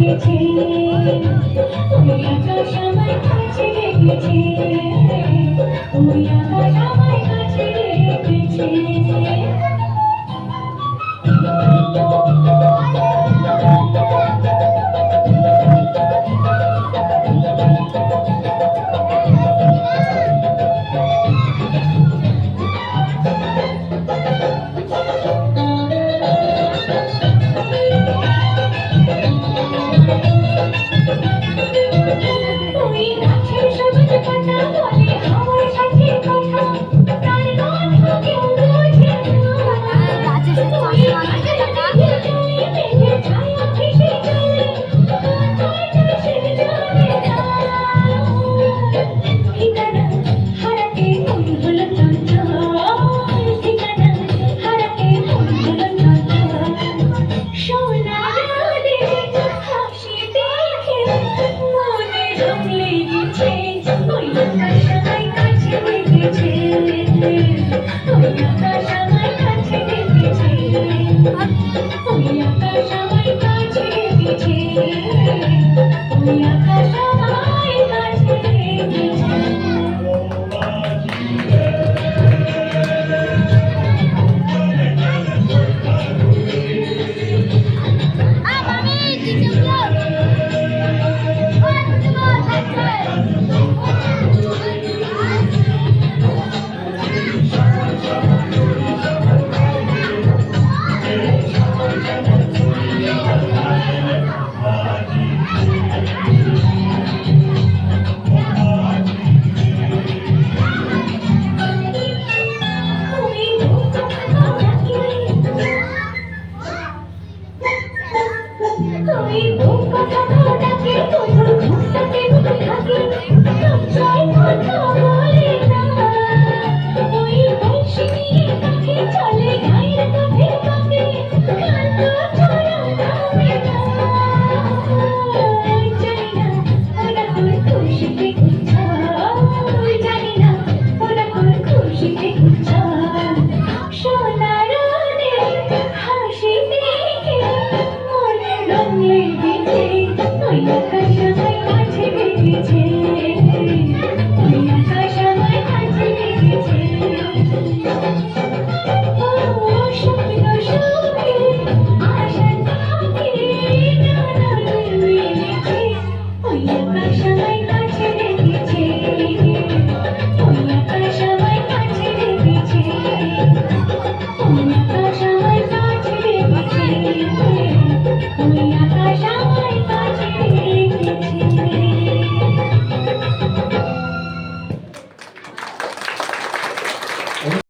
গেছে ওই আকাশ আমার কাছে গেছে ওই আকাশ আমার কাছে গেছে ruim. Amém. Really?